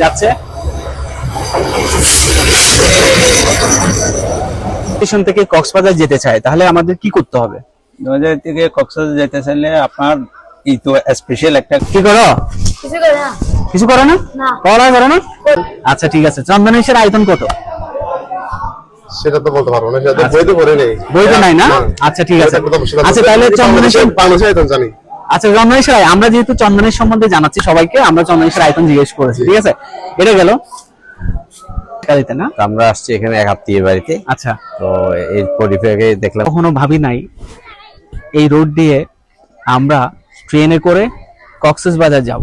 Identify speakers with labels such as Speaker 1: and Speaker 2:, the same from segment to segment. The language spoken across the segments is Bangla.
Speaker 1: যাচ্ছে। স্টেশন থেকে কক্সবাজার যেতে চায় তাহলে আমাদের কি করতে হবে?
Speaker 2: নদিয়া থেকে কক্সবাজার যেতে চাইলে আপনার এই তো স্পেশাল একটা
Speaker 1: কি করো?
Speaker 3: কিছু করে না।
Speaker 1: কিছু করো না?
Speaker 3: না।
Speaker 1: পড়াশোনা না? আচ্ছা ঠিক আছে। চন্দনেশের আয়তন কত?
Speaker 4: সেটা তো বলতে পারব না সেটা বইতে পড়ে নেই।
Speaker 1: বই তো নাই না? আচ্ছা ঠিক আছে।
Speaker 4: বইতে
Speaker 1: আচ্ছা তাহলে চন্দনেশের
Speaker 4: বাংলাদেশে আয়তন জানি।
Speaker 1: আচ্ছা চন্দনেশ্বর আমরা যেহেতু চন্দনের সম্বন্ধে জানাচ্ছি সবাইকে আমরা চন্দনেশ্বর আয়তন জিজ্ঞেস করেছি ঠিক আছে? এটা গেল। না?
Speaker 2: আমরা আসছি এখানে এক আত্মীয় বাড়িতে।
Speaker 1: আচ্ছা।
Speaker 2: তো এই পরিপ্রেক্ষে দেখলাম
Speaker 1: কখনো ভাবি নাই এই রোড দিয়ে আমরা ট্রেনে করে কক্সেস বাজার যাব।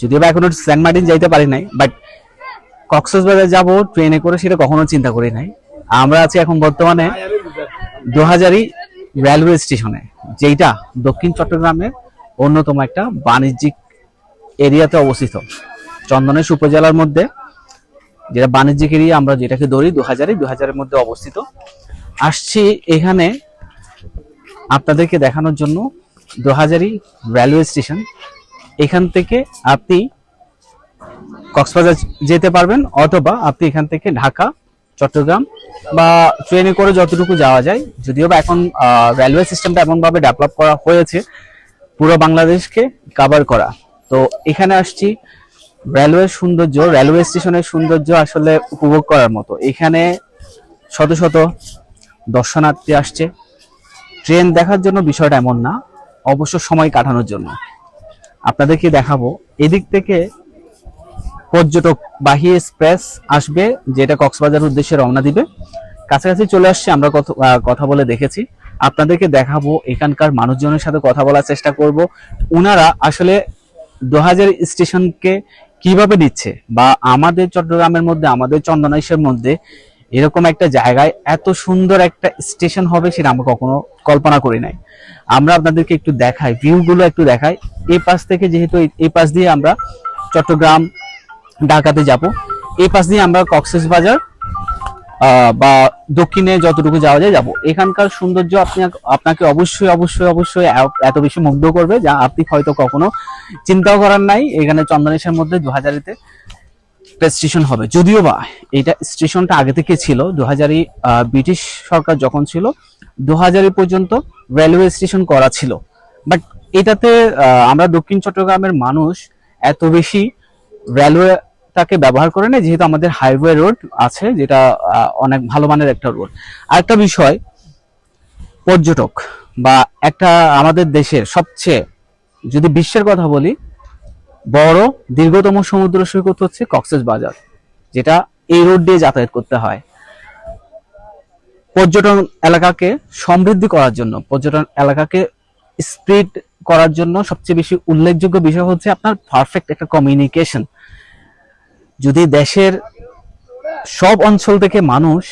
Speaker 1: যদিও বা এখনও সেন্ট মার্টিন যাইতে পারি নাই বাট কক্সেস বাজার যাব ট্রেনে করে সেটা কখনো চিন্তা করি নাই। আমরা আছি এখন বর্তমানে দোহাজারি রেলওয়ে স্টেশনে যেটা দক্ষিণ চট্টগ্রামের অন্যতম একটা বাণিজ্যিক এরিয়াতে অবস্থিত। চন্দনেশ উপজেলার মধ্যে, যেটা বাণিজ্যিক এরিয়া, আমরা যেটাকে ধরি দু হাজারে দু হাজারের মধ্যে অবস্থিত। আসছি এখানে আপনাদেরকে দেখানোর জন্য দোহাজারি রেলওয়ে স্টেশন এখান থেকে আপনি কক্সবাজার যেতে পারবেন, অথবা আপনি এখান থেকে ঢাকা চট্টগ্রাম বা ট্রেনে করে যতটুকু যাওয়া যায়। যদিও বা এখন রেলওয়ে সিস্টেমটা এমনভাবে ডেভেলপ করা হয়েছে, পুরো বাংলাদেশকে কভার করা। তো এখানে আসছি রেলওয়ে সৌন্দর্য রেলওয়ে স্টেশনের সৌন্দর্য আসলে উপভোগ করার মতো। এখানে শত শত দর্শনার্থী আসছে। ট্রেন দেখার জন্য বিষয়টা এমন না, অবশ্য সময় কাটানোর জন্য। আপনাদেরকে দেখাবো, এদিক থেকে পর্যটক বাহি এক্সপ্রেস আসবে, যেটা কক্সবাজার উদ্দেশ্যে রওনা দিবে। কাছাকাছি চলে আসছে, আমরা কথা বলে দেখেছি। আপনাদেরকে দেখাবো, এখানকার মানুষজনের সাথে কথা বলার চেষ্টা করব। উনারা আসলে দোহাজার স্টেশনকে কীভাবে নিচ্ছে, বা আমাদের চট্টগ্রামের মধ্যে, আমাদের চন্দনাইশের মধ্যে এরকম একটা জায়গায় এত সুন্দর একটা স্টেশন হবে সেটা আমরা কখনো কল্পনা করি নাই। আমরা আপনাদেরকে একটু দেখাই ভিউ গুলো একটু দেখাই। এই পাশ থেকে যেহেতু এই পাশ দিয়ে আমরা চট্টগ্রাম ঢাকাতে যাব। এই পাশ দিয়ে আমরা কক্সেস বাজার বা দক্ষিণে যতটুকু যাওয়া যায় যাব। এখানকার সৌন্দর্য আপনি, আপনাকে অবশ্যই অবশ্যই অবশ্যই এত বেশি মুগ্ধ করবে যা আপনি হয়তো কখনো চিন্তাও করার নাই। এখানে চন্দনেশের মধ্যে দু হাজারিতে স্টেশন হবে। যদিও বা এটা স্টেশনটা আগে থেকে ছিল দু হাজারি ব্রিটিশ সরকার যখন ছিল দু হাজারি পর্যন্ত রেলওয়ে স্টেশন করা ছিল। বাট এটাতে আমরা দক্ষিণ চট্টগ্রামের মানুষ এত বেশি তাকে ব্যবহার করে না যেহেতু আমাদের হাইওয়ে রোড আছে, যেটা অনেক ভালো মানের একটা রোড আরেকটা বিষয়, পর্যটক বা একটা আমাদের দেশের সবচেয়ে, যদি বিশ্বের কথা বলি, বড় দীর্ঘতম সমুদ্র সৈকত হচ্ছে কক্সেস বাজার যেটা এই রোড দিয়ে যাতায়াত করতে হয়। পর্যটন এলাকাকে সমৃদ্ধি করার জন্য, পর্যটন এলাকাকে স্প্রিড করার জন্য সবচেয়ে বেশি উল্লেখযোগ্য বিষয় হচ্ছে আপনার পারফেক্ট একটা কমিউনিকেশন যদি দেশের সব অঞ্চল থেকে মানুষ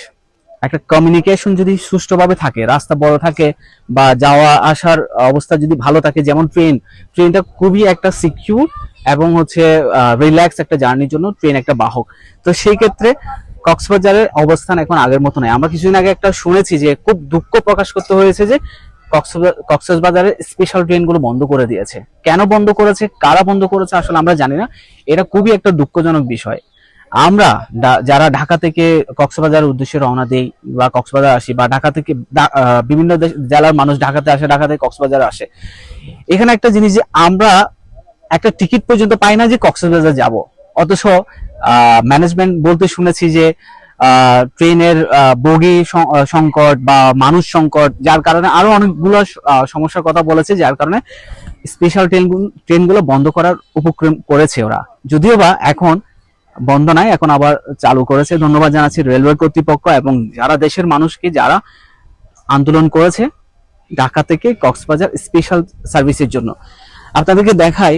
Speaker 1: একটা কমিউনিকেশন যদি সুষ্ঠুভাবে থাকে, রাস্তা বড় থাকে বা যাওয়া আসার অবস্থা যদি ভালো থাকে, যেমন ট্রেন ট্রেনটা খুবই একটা সিকিউর এবং হচ্ছে রিল্যাক্স একটা জার্নির জন্য ট্রেন একটা বাহক। তো সেই ক্ষেত্রে কক্সবাজারের অবস্থান এখন আগের মতো নয়। আমরা কিছুদিন আগে একটা শুনেছি যে খুব দুঃখ প্রকাশ করতে হয়েছে যে কক্সবাজারের স্পেশাল ট্রেনগুলো বন্ধ করে দিয়েছে। কেন বন্ধ করেছে? কারা বন্ধ করেছে আসলে আমরা জানি না। এটা খুবই একটা দুঃখজনক বিষয়। আমরা যারা ঢাকা থেকে কক্সবাজার উদ্দেশ্যে রওনা দেই বা কক্সবাজার আসি বা ঢাকা থেকে বিভিন্ন জেলার মানুষ ঢাকাতে আসে, ঢাকা থেকে কক্সবাজার আসে, এখানে একটা জিনিস যে আমরা একটা টিকিট পর্যন্ত পাই না যে কক্সবাজার যাব। অথচ ম্যানেজমেন্ট বলতে শুনেছি যে ট্রেনের বগি সংকট বা মানুষ সংকট, যার কারণে আরও অনেকগুলো সমস্যার কথা বলেছে, যার কারণে স্পেশাল ট্রেন ট্রেনগুলো বন্ধ করার উপক্রম করেছে ওরা। যদিও বা এখন বন্ধ নাই, এখন আবার চালু করেছে। ধন্যবাদ জানাচ্ছি রেলওয়ে কর্তৃপক্ষ এবং যারা দেশের মানুষকে, যারা আন্দোলন করেছে, ঢাকা থেকে কক্সবাজার স্পেশাল সার্ভিসের জন্য। আপনাদেরকে দেখাই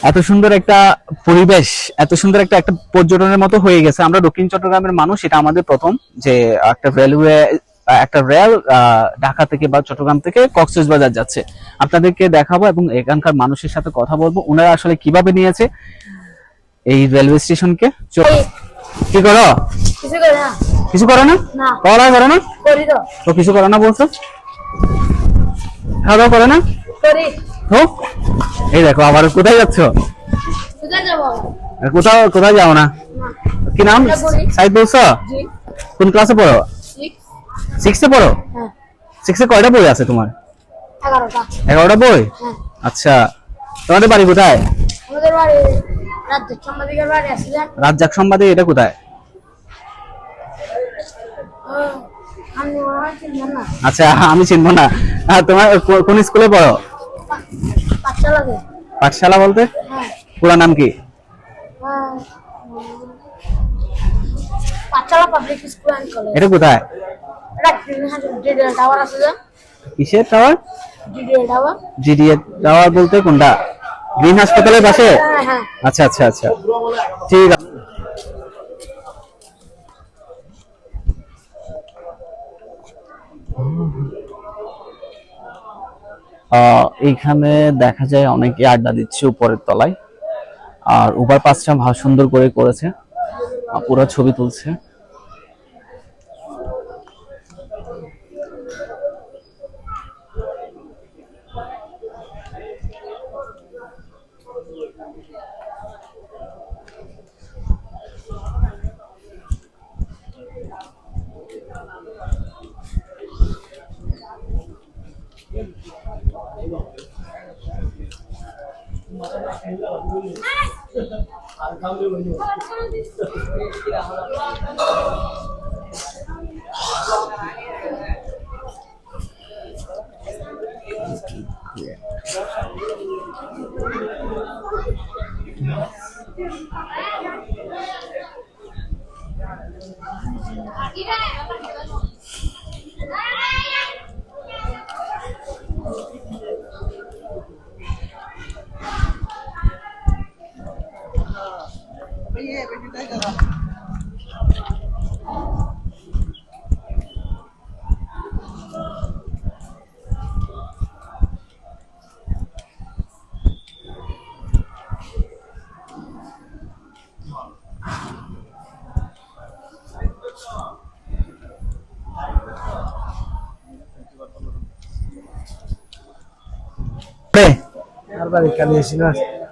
Speaker 1: এত সুন্দর একটা পরিবেশ এত সুন্দর একটা একটা পর্যটনের মতো হয়ে গেছে। আমরা দক্ষিণ চট্টগ্রামের মানুষ এটা আমাদের প্রথম যে একটা রেলওয়ে একটা রেল ঢাকা থেকে বা চট্টগ্রাম থেকে কক্সবাজার যাচ্ছে। আপনাদেরকে দেখাবো এবং এখানকার মানুষের সাথে কথা বলব ওনারা আসলে কীভাবে নিয়েছে এই রেলওয়ে স্টেশনকে চল- কি করো?
Speaker 3: কিছু করে না।
Speaker 1: কিছু করো না?
Speaker 3: না।
Speaker 1: করো না?
Speaker 3: তো।
Speaker 1: কিছু করো না বলছো? খাওয়া দাওয়া করে না? তো এই দেখো আবার কোথায় যাচ্ছ? কোথাও কোথায় যাও না। কি নাম। সাইদ বলছো? কোন ক্লাসে পড়ো?
Speaker 3: সিক্সে
Speaker 1: পড়ো?
Speaker 3: হ্যাঁ।
Speaker 1: সিক্সে কয়টা বই আছে তোমার?
Speaker 3: এগারোটা।
Speaker 1: বই?
Speaker 3: হ্যাঁ।
Speaker 1: আচ্ছা। তোমাদের বাড়ি কোথায়? রাজ্জাক সম্বাদে এটা কোথায়?
Speaker 3: হয়
Speaker 1: আচ্ছা আমি চিনবো না। তোমার কোন স্কুলে পড়ো? পাঠশালা বলতে?
Speaker 3: হ্যাঁ।
Speaker 1: পুরো নাম কি?
Speaker 3: পাবলিক স্কুল অ্যান্ড কলেজ
Speaker 1: এটা কোথায়?
Speaker 3: এটা গ্রিন হাউস ডিডিএল টাওয়ার আছে যে।
Speaker 1: কিসের tower
Speaker 3: DDL tower
Speaker 1: GDA tower বলতে কোনটা? গ্রিন হাসপাতালের পাশে?
Speaker 3: হ্যাঁ হ্যাঁ।
Speaker 1: আচ্ছা আচ্ছা আচ্ছা। ঠিক আছে। এইখানে দেখা যায় অনেকে আড্ডা দিচ্ছে উপরের তলায়। আর উপর পাঁচটা ভালো সুন্দর করে করেছে। পুরো ছবি তুলছে।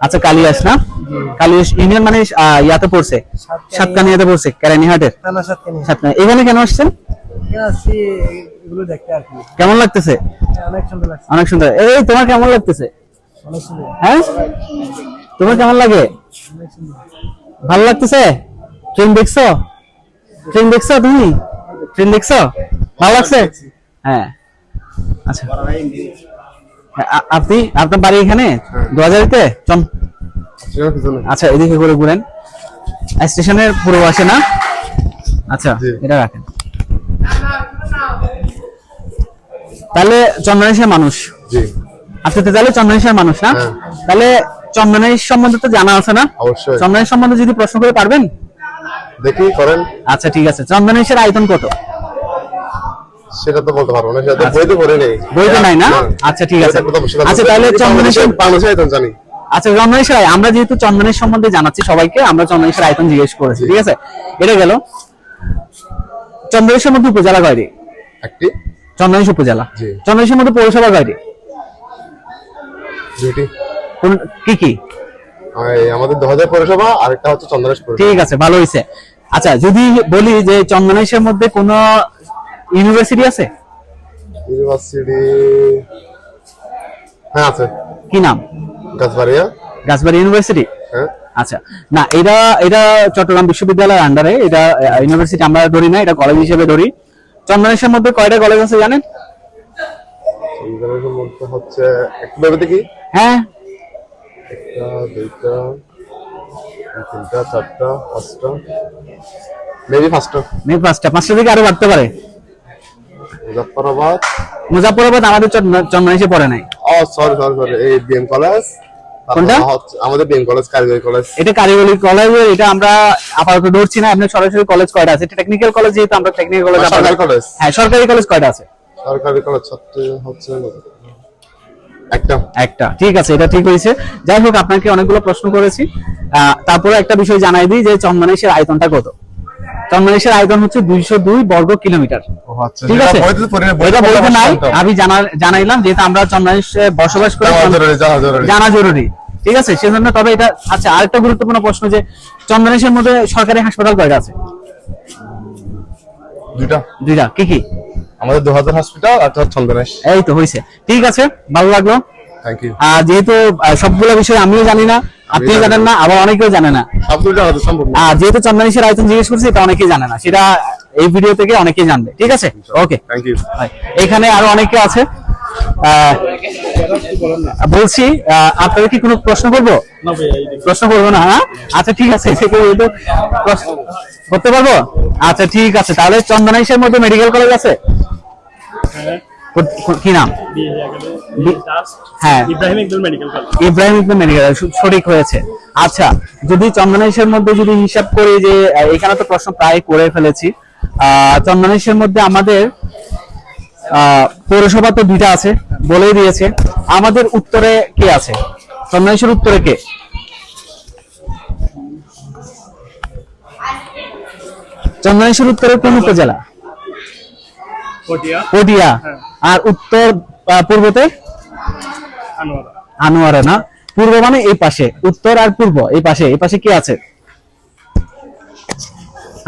Speaker 1: আচ্ছা কালিয়াস না? কালিয়াস ইউনিয়ন মানে ইয়াতে পড়ছে? সাতকানিয়াতে পড়ছে কেরানীহাটের সাতকানিয়া। এখানে কেন আসছেন? কেমন লাগতেছে?
Speaker 5: অনেক সুন্দর
Speaker 1: এই তোমার কেমন লাগতেছে? হ্যাঁ? তোমার কেমন লাগে? ভালো লাগতেছে? ট্রেন দেখছ? ট্রেন দেখছ তুমি? ট্রেন দেখছ? ভালো লাগছে। হ্যাঁ। আচ্ছা। আপনি আপনার বাড়ি এখানে?
Speaker 4: সেখানে পিছনে।
Speaker 1: আচ্ছা এদিকে করে ঘুরেন। স্টেশনের পুরো আসে না? আচ্ছা এটা রাখেন। তাহলে চন্দনেশের মানুষ। আপনি তো তাহলে মানুষ না?
Speaker 4: হ্যাঁ।
Speaker 1: তাহলে চন্দনেশ সম্বন্ধে তো জানা আছে না?
Speaker 4: অবশ্যই।
Speaker 1: চন্দনেশ সম্বন্ধে যদি প্রশ্ন করে পারবেন?
Speaker 4: দেখি করেন।
Speaker 1: আচ্ছা ঠিক আছে। চন্দনেশের আয়তন কত?
Speaker 4: সেটা তো বলতে পারব না সেটা তো বইতে পড়ে নেই।
Speaker 1: বইতে নাই না?
Speaker 4: না।
Speaker 1: আচ্ছা ঠিক আছে। আচ্ছা তাহলে
Speaker 4: বাংলাদেশে আয়তন জানি।
Speaker 1: আচ্ছা চন্দনেশের আয়- আমরা যেহেতু চন্দনেশ সম্বন্ধে জানাচ্ছি সবাইকে আমরা চন্দনেশের আয়তন জিজ্ঞেস করেছি ঠিক আছে? এটা গেল। চন্দনেশের মধ্যে উপজেলা কয়টি?
Speaker 4: একটি।
Speaker 1: চন্দনেশ উপজেলা।
Speaker 4: জি।
Speaker 1: চন্দনেশের মধ্যে পৌরসভা কয়টি? কোন কি কি?
Speaker 4: আমাদের দু হাজার পৌরসভা আরেকটা হচ্ছে চন্দ্রেশ পৌরসভা।
Speaker 1: ঠিক আছে ভালো হয়েছে আচ্ছা যদি বলি যে চন্দনেশের মধ্যে কোনো ইউনিভার্সিটি আছে?
Speaker 4: ইউনিভার্সিটি হ্যাঁ আছে।
Speaker 1: কি নাম?
Speaker 4: গাছবাড়িয়া।
Speaker 1: গাছবাড়ি ইউনিভার্সিটি
Speaker 4: হ্যাঁ।
Speaker 1: আচ্ছা না এটা এটা চট্টগ্রাম বিশ্ববিদ্যালয়ের আন্ডারে এটা ইউনিভার্সিটি আমরা ধরি না এটা কলেজ হিসেবে ধরি। চন্দনেশের মধ্যে কয়টা কলেজ আছে জানেন?
Speaker 4: চন্দ্রেশের মধ্যে হচ্ছে একটু দেখি।
Speaker 1: হ্যাঁ।
Speaker 4: একটা দুইটা তিনটা চারটা পাঁচটা মেবি পাঁচটা।
Speaker 1: মেয়ে পাঁচটা পাঁচটা থেকে আরও বাড়তে পারে।
Speaker 4: মুজাফরাবাদ
Speaker 1: মুজাফরাবাদ আমাদের চন্দ- চন্দনেশে পড়ে নাই।
Speaker 4: ও সরি সরি সরি এই বিএম কলেজ
Speaker 1: কোনটা?
Speaker 4: আমাদের বিএম কলেজ কারিগরি কলেজ
Speaker 1: এটা কারিগরি কলেজ এটা আমরা আপাতত ধরছি না আপনার সরাসরি কলেজ কয়টা আছে? এটা টেকনিক্যাল কলেজ যেহেতু আমরা টেকনিক্যাল কলেজ
Speaker 4: সরকারি কলেজ?
Speaker 1: হ্যাঁ সরকারি কলেজ কয়টা আছে?
Speaker 4: সরকারি কলেজ হচ্ছে হচ্ছে একটা।
Speaker 1: একটা। ঠিক আছে এটা ঠিক হয়েছে। যাই হোক আপনাকে অনেকগুলো প্রশ্ন করেছি। তারপরে একটা বিষয় জানাই দিই যে চন্দনেশের আয়তনটা কত? চন্দনেশের আয়তন হচ্ছে দুইশো দুই বর্গ কিলোমিটার।
Speaker 4: আচ্ছা
Speaker 1: ঠিক আছে? এটা বলতে নাই আমি জানাইলাম যেহেতু আমরা চন্দনেশে বসবাস করি
Speaker 4: জানা জরুরি
Speaker 1: ঠিক আছে? সেজন্য তবে এটা আচ্ছা আরেকটা গুরুত্বপূর্ণ প্রশ্ন যে চন্দনেশের মধ্যে সরকারি হাসপাতাল কয়টা আছে?
Speaker 4: দুইটা।
Speaker 1: দুইটা। কি কি?
Speaker 4: আমাদের দু হাজার হসপিটাল আর চন্দনেশ
Speaker 1: এই তো হয়েছে ঠিক আছে? ভালো লাগল।
Speaker 4: থ্যাংক ইউ
Speaker 1: আর যেহেতু সবগুলো বিষয় আমিও জানি না আপনিও জানেন না? আবার অনেকেও জানে
Speaker 4: না।
Speaker 1: আর যেহেতু চন্দনেশের আয়তন জিজ্ঞেস করছি এটা অনেকেই জানে না। সেটা এই ভিডিও থেকে অনেকেই জানবে। ঠিক আছে? ওকে এখানে আরও অনেকে আছে। বলছি আপনাদের কি কোনো প্রশ্ন করব? প্রশ্ন করব না হ্যাঁ? আচ্ছা ঠিক আছে করতে পারব? আচ্ছা ঠিক আছে তাহলে চন্দনাইশের মধ্যে মেডিকেল কলেজ আছে? কো- নাম? হ্যাঁ।
Speaker 5: ইব্রাহিম ইকবাল মেডিকেল
Speaker 1: ইব্রাহিম ইবনে মেডিকেল সঠিক হয়েছে। আচ্ছা যদি চন্দনেশের মধ্যে যদি হিসাব করি যে এখানে তো প্রশ্ন প্রায় করে ফেলেছি চন্দনেশের মধ্যে আমাদের আহ, পৌরসভা তো দুইটা আছে বলেই দিয়েছে। আমাদের উত্তরে কে আছে? চন্দনেশের উত্তরে কে? চন্দনেশের উত্তরে কোন উপজেলা?
Speaker 5: পটিয়া।
Speaker 1: পটিয়া। আর উত্তর পূর্বতে?
Speaker 5: আনোয়ারা।
Speaker 1: আনোয়ারা না? পূর্ব মানে এই পাশে। উত্তর আর পূর্ব এই পাশে। এই পাশে কি আছে?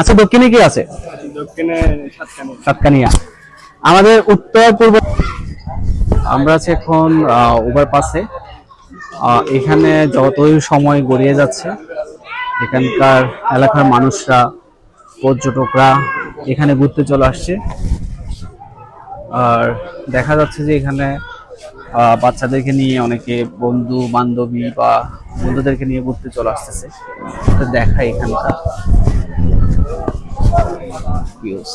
Speaker 1: আচ্ছা দক্ষিণে কি আছে?
Speaker 5: দক্ষিণে
Speaker 1: সাতকানিয়া। আমাদের উত্তর পূর্ব আমরা আছি এখন ওভার পাসে এখানে যতই সময় গড়িয়ে যাচ্ছে এখানকার এলাকার মানুষরা পর্যটকরা এখানে ঘুরতে চলে আসছে। আর দেখা যাচ্ছে যে এখানে আহ, বাচ্চাদেরকে নিয়ে অনেকে বন্ধু বান্ধবী বা বন্ধুদেরকে নিয়ে ঘুরতে চলে আসতেছে। তো দেখাই এখানকার views।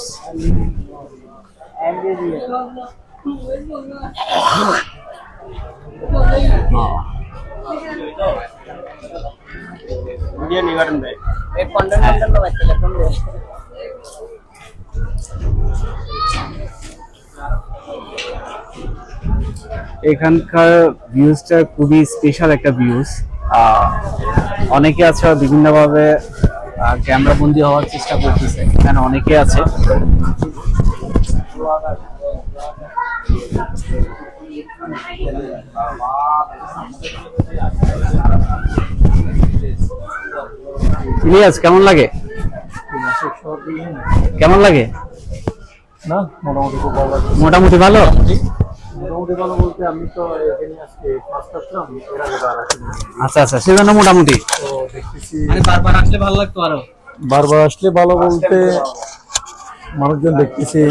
Speaker 1: এখানকার ভিউজটা খুবই স্পেশাল একটা ভিউজ অনেকে আছে বিভিন্নভাবে ক্যামেরা বন্দি হওয়ার চেষ্টা করতেছে। এখানে অনেকে আছে। কেমন লাগে? কেমন লাগে?
Speaker 5: না? মোটামুটি খুব ভালো লাগে
Speaker 1: মোটামুটি ভালো?
Speaker 5: মোটামুটি। ভালো বলতে আমি তো এখানে আজকে ফার্স্ট আসলাম এর আগে বার আসিনি
Speaker 1: আচ্ছা আচ্ছা সেজন্য মোটামুটি।
Speaker 5: তো দেখতেছি
Speaker 1: বারবার আসলে ভালো লাগতো আরও।
Speaker 5: বারবার আসলে ভালো বলতে মানুষজন দেখতেছি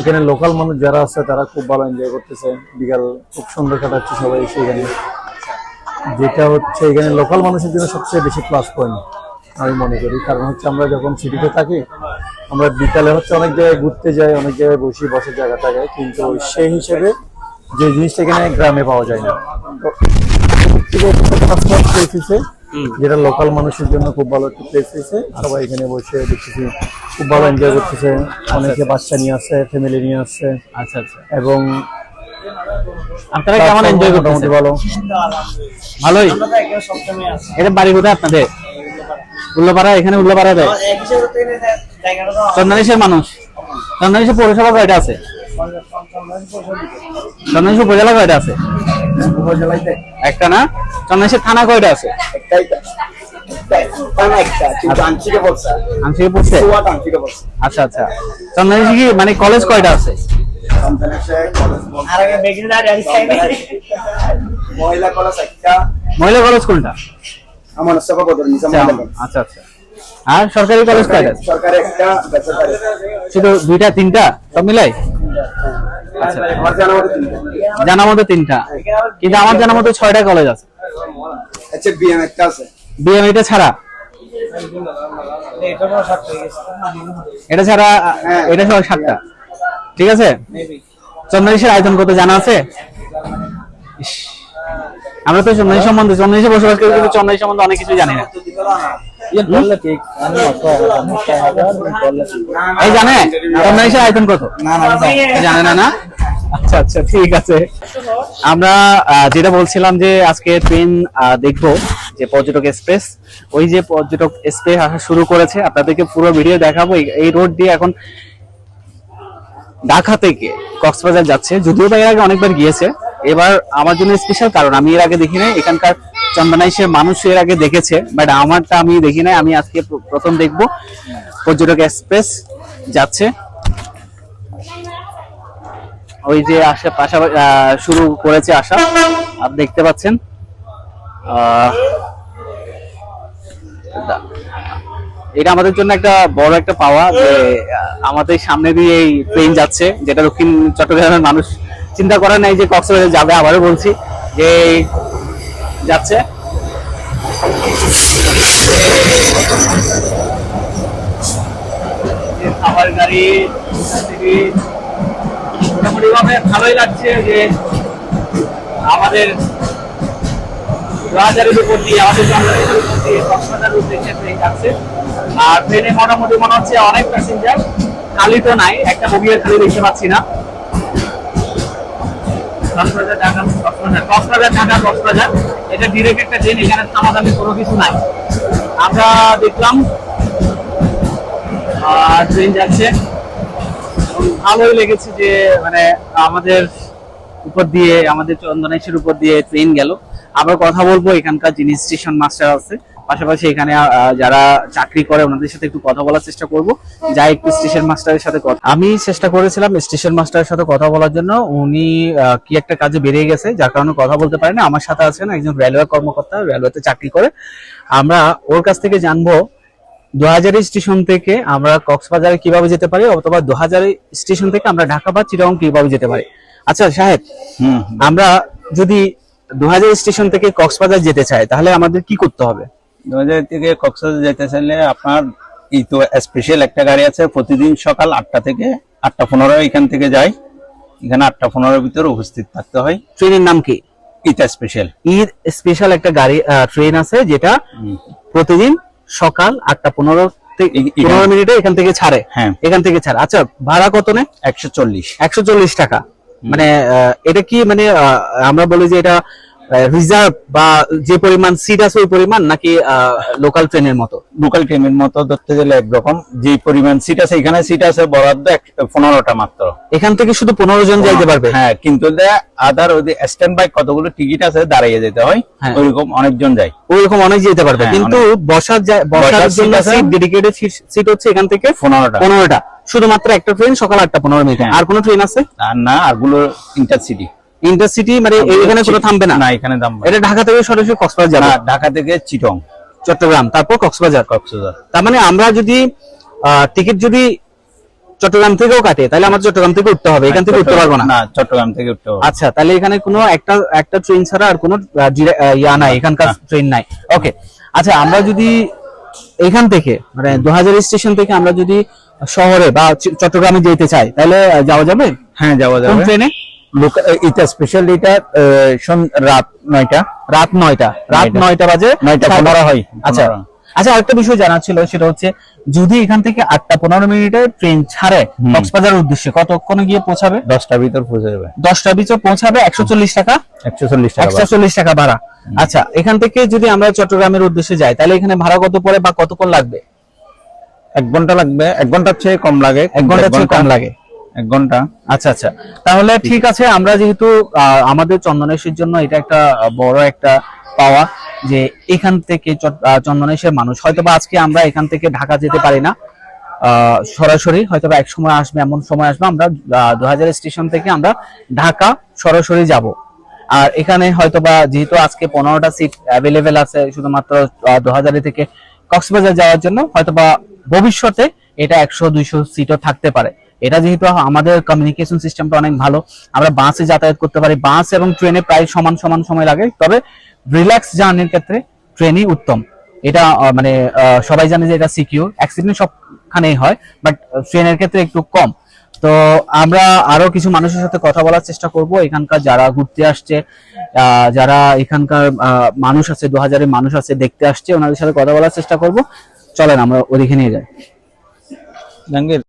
Speaker 5: এখানে লোকাল মানুষ যারা আছে তারা খুব ভালো এনজয় করতেছে। বিকাল খুব সুন্দর কাটাচ্ছে সবাই এসে এখানে। যেটা হচ্ছে এখানে লোকাল মানুষের জন্য সবচেয়ে বেশি প্লাস পয়েন্ট আমি মনে করি। কারণ হচ্ছে আমরা যখন সিটিতে থাকি আমরা বিকালে হচ্ছে অনেক জায়গায় ঘুরতে যাই অনেক জায়গায় বসি বসার জায়গা থাকে কিন্তু সেই হিসেবে যে জিনিসটা এখানে গ্রামে পাওয়া যায় না। যেটা লোকাল মানুষের জন্য খুব ভালো একটা প্লেস হয়েছে সবাই এখানে বসে দেখতেছি খুব ভালো এনজয় করতেছে। অনেকে বাচ্চা নিয়ে আসছে ফ্যামিলি নিয়ে আসছে।
Speaker 1: আচ্ছা আচ্ছা।
Speaker 5: এবং
Speaker 1: আপনারা কেমন এনজয়
Speaker 5: মোটামুটি
Speaker 1: করতেছেন?
Speaker 5: ভালো।
Speaker 1: ভালোই। এটা বাড়ি কোথায় আপনাদের? উল্লাপাড়া? এখানে উল্লাপাড়া দেয়। চন্দনেশের মানুষ। চন্দনেশের পৌরসভা কয়টা আছে? চন্দনেশ্বর উপজেলা কয়টা আছে? একটা না? চন্দনেশ্বর থানা কয়টা আছে? আচ্ছা আচ্ছা। কি মানে কলেজ কয়টা আছে?
Speaker 6: মহিলা কলেজ একটা।
Speaker 1: মহিলা কলেজ কোনটা?
Speaker 6: আমার
Speaker 1: আচ্ছা আচ্ছা। আর সরকারি কলেজ কয়টা
Speaker 6: সরকারি একটা
Speaker 1: শুধু দুইটা তিনটা? সব মিলাই? আচ্ছা।
Speaker 6: আমার জানা মতো তিনটা।
Speaker 1: কিন্তু আমার জানা মতো ছয়টা কলেজ আছে।
Speaker 6: আচ্ছা বিএম একটা আছে।
Speaker 1: বিএম এটা ছাড়া? এটা ছাড়া
Speaker 6: হ্যাঁ।
Speaker 1: এটা সহ সাতটা। ঠিক আছে? চন্দ্রদেশের আয়তন কত জানা আছে? আমরা তো চন্দ্রদেশ সম্বন্ধে চন্দ্রদেশে বসবাস করি কিন্তু চন্দ্রদেশ সম্বন্ধে অনেক কিছু জানি না। এই জানে চন্দ্রদেশের আয়তন কত? জানে না। না আচ্ছা আচ্ছা ঠিক আছে। আমরা যেটা বলছিলাম যে আজকে ট্রেন দেখব যে পর্যটক এক্সপ্রেস ওই যে পর্যটক এক্সপ্রেস আসা শুরু করেছে আপনাদেরকে পুরো ভিডিও দেখাবো। এই- এই রোড দিয়ে এখন ঢাকা থেকে কক্সবাজার যাচ্ছে যদিও বা এর আগে অনেকবার গিয়েছে। এবার আমার জন্য স্পেশাল কারণ আমি এর আগে দেখি নাই এখানকার চন্দনাইশে মানুষ এর আগে দেখেছে বাট আমারটা আমি দেখি নাই, আমি আজকে প্রথম দেখব। পর্যটক এক্সপ্রেস যাচ্ছে। ওই যে আসে পাশাপাশি শুরু করেছে আসা আপনি দেখতে পাচ্ছেন। এটা আমাদের জন্য একটা বড় একটা পাওয়া যে, আমাদের সামনে দিয়ে এই ট্রেন যাচ্ছে, যেটা দক্ষিণ চট্টগ্রামের মানুষ চিন্তা করে নাই যে কক্সবাজার যাবে, আবারও বলছি যে যাচ্ছে। খাবার গাড়ি মোটামুটি ভাবে ভালোই লাগছে যে আমাদের রাজারের উপর দিয়ে, আমাদের যাচ্ছে। আর ট্রেনে মোটামুটি মনে হচ্ছে অনেক প্যাসেঞ্জার খালি তো নাই, একটা বগিয়ে খালি দেখতে পাচ্ছি না। এটা ডিরেক্ট একটা ট্রেন এখানে কোনো কিছু নাই। আমরা দেখলাম ট্রেন যাচ্ছে। ভালোই লেগেছে যে মানে আমাদের উপর দিয়ে, আমাদের চন্দনেশের উপর দিয়ে ট্রেন গেল। আবার কথা বলব, এখানকার যিনি স্টেশন মাস্টার আছে। পাশাপাশি এখানে যারা চাকরি করে ওনাদের সাথে একটু কথা বলার চেষ্টা করব। যাই একটু স্টেশন মাস্টারের সাথে কথা আমি চেষ্টা করেছিলাম স্টেশন মাস্টারের সাথে কথা বলার জন্য। উনি কি একটা কাজে বেরিয়ে গেছে যার কারণে কথা বলতে পারে না। আমার সাথে আছেন একজন রেলওয়ে কর্মকর্তা রেলওয়েতে চাকরি করে। আমরা ওর কাছ থেকে জানব দু স্টেশন থেকে আমরা কক্সবাজারে কীভাবে যেতে পারি অথবা দু হাজার স্টেশন থেকে আমরা ঢাকা বা চিটাগং কীভাবে যেতে পারি। আচ্ছা সাহেব
Speaker 2: হুম
Speaker 1: আমরা যদি দু হাজার স্টেশন থেকে কক্সবাজার যেতে চাই তাহলে আমাদের কি করতে হবে?
Speaker 2: দু হাজার থেকে কক্সবাজার যেতে চাইলে আপনার এই তো স্পেশাল একটা গাড়ি আছে প্রতিদিন সকাল আটটা থেকে আটটা পনেরো এখান থেকে যায়। এখানে আটটা পনেরোর ভিতরে উপস্থিত থাকতে হয়।
Speaker 1: ট্রেনের নাম কি?
Speaker 2: স্পেশাল
Speaker 1: ঈদ স্পেশাল একটা গাড়ি ট্রেন আছে যেটা প্রতিদিন সকাল আটটা পনেরো থেকে পনেরো মিনিটে এখান থেকে ছাড়ে।
Speaker 2: হ্যাঁ।
Speaker 1: এখান থেকে ছাড়ে। আচ্ছা ভাড়া কত নেয়
Speaker 2: একশো চল্লিশ।
Speaker 1: একশো চল্লিশ টাকা। মানে এটা কি মানে আমরা বলি যে এটা রিজার্ভ বা যে পরিমাণ সিট আছে ওই পরিমাণ নাকি লোকাল ট্রেনের মতো?
Speaker 2: লোকাল ট্রেনের মতো ধরতে গেলে একরকম। যে পরিমাণ সিট আছে এখানে সিট আছে বরাদ্দ পনেরোটা মাত্র।
Speaker 1: এখান থেকে শুধু পনেরো জন যাইতে পারবে?
Speaker 2: হ্যাঁ কিন্তু আদার ওই স্ট্যান্ড বাই কতগুলো টিকিট আছে দাঁড়িয়ে যেতে হয়
Speaker 1: হ্যাঁ।
Speaker 2: ওইরকম অনেকজন যায়।
Speaker 1: ওইরকম অনেক যেতে পারবে।
Speaker 2: হ্যাঁ,
Speaker 1: কিন্তু বসার বসার জন্য সিট ডেডিকেটেড সিট হচ্ছে এখান থেকে
Speaker 2: পনেরোটা।
Speaker 1: পনেরোটা। শুধুমাত্র একটা ট্রেন সকাল আটটা পনেরো মিনিট।
Speaker 2: হ্যাঁ।
Speaker 1: আর কোনো ট্রেন আছে?
Speaker 2: আর না আরগুলো ইন্টারসিটি
Speaker 1: ইন্টারসিটি মানে এখানে কোনো থামবে না।
Speaker 2: না এখানে দাম
Speaker 1: এটা ঢাকা থেকে সরাসরি কক্সবাজার যাবে।
Speaker 2: না ঢাকা থেকে চিটং।
Speaker 1: চট্টগ্রাম তারপর কক্সবাজার।
Speaker 2: কক্সবাজার।
Speaker 1: তার মানে আমরা যদি টিকিট যদি চট্টগ্রাম থেকেও কাটে তাহলে আমার চট্টগ্রাম থেকে উঠতে হবে। এখান থেকে উঠতে পারব না।
Speaker 2: না চট্টগ্রাম থেকে উঠতে হবে।
Speaker 1: আচ্ছা তাহলে এখানে কোনো একটা একটা ট্রেন ছাড়া আর কোনো ইয়া নাই এখানকার ট্রেন নাই। ওকে আচ্ছা আমরা যদি এখান থেকে মানে দু হাজার স্টেশন থেকে আমরা যদি শহরে বা চট্টগ্রামে যেতে চাই তাহলে যাওয়া যাবে?
Speaker 2: হ্যাঁ যাওয়া যাবে।
Speaker 1: ট্রেনে
Speaker 2: এটা স্পেশাল এটা রাত নয়টা।
Speaker 1: রাত নয়টা। রাত
Speaker 2: নয়টা।
Speaker 1: বাজে
Speaker 2: নয়টা পনেরো। হয়
Speaker 1: আচ্ছা। আচ্ছা আরেকটা বিষয় জানার ছিল সেটা হচ্ছে যদি এখান থেকে আটটা পনেরো মিনিটে ট্রেন ছাড়ে
Speaker 2: হুম।
Speaker 1: কক্সবাজার উদ্দেশ্যে কতক্ষণে গিয়ে পৌঁছাবে?
Speaker 2: দশটার ভিতর পৌঁছে যাবে।
Speaker 1: দশটার ভিতরে পৌঁছাবে একশো চল্লিশ টাকা?
Speaker 2: একশো চল্লিশ টাকা
Speaker 1: একশো চল্লিশ টাকা ভাড়া আচ্ছা এখান থেকে যদি আমরা চট্টগ্রামের উদ্দেশ্যে যাই তাহলে এখানে ভাড়া কত পড়ে বা কতক্ষণ লাগবে?
Speaker 2: এক ঘণ্টা লাগবে এক ঘণ্টার চেয়ে কম লাগে।
Speaker 1: এক ঘণ্টার চেয়ে কম লাগে।
Speaker 2: এক ঘণ্টা।
Speaker 1: আচ্ছা আচ্ছা। তাহলে ঠিক আছে। আমরা যেহেতু আহ, আমাদের চন্দনেশের জন্য এটা একটা বড় একটা পাওয়া যে এখান থেকে চন্দনেশের মানুষ। হয়তোবা আজকে আমরা এখান থেকে ঢাকা যেতে পারি না। সরাসরি হয়তোবা এক সময় আসবে এমন সময় আসবে। আমরা দু হাজার স্টেশন থেকে আমরা ঢাকা সরাসরি যাব। আর এখানে হয়তোবা যেহেতু আজকে পনেরোটা সিট অ্যাভেলেবেল আছে শুধুমাত্র দু থেকে কক্সবাজার যাওয়ার জন্য হয়তোবা ভবিষ্যতে এটা একশো দুইশো সিটও থাকতে পারে। এটা যেহেতু আমাদের কমিউনিকেশন সিস্টেমটা অনেক ভালো, আমরা বাসে যাতায়াত করতে পারি। বাস এবং ট্রেনে প্রায় সমান সমান সময় লাগে, তবে রিল্যাক্স জার্নির ক্ষেত্রে ট্রেনই উত্তম। এটা মানে সবাই জানে যে এটা সিকিউর অ্যাক্সিডেন্ট সবখানেই হয় বাট ট্রেনের ক্ষেত্রে একটু কম। তো আমরা আরও কিছু মানুষের সাথে কথা বলার চেষ্টা করব। এখানকার যারা ঘুরতে আসছে যারা এখানকার মানুষ আছে দু হাজারের মানুষ আছে, দেখতে আসছে, ওনাদের সাথে কথা বলার চেষ্টা করব। চলেন, আমরা ওদিকে নিয়ে যাই।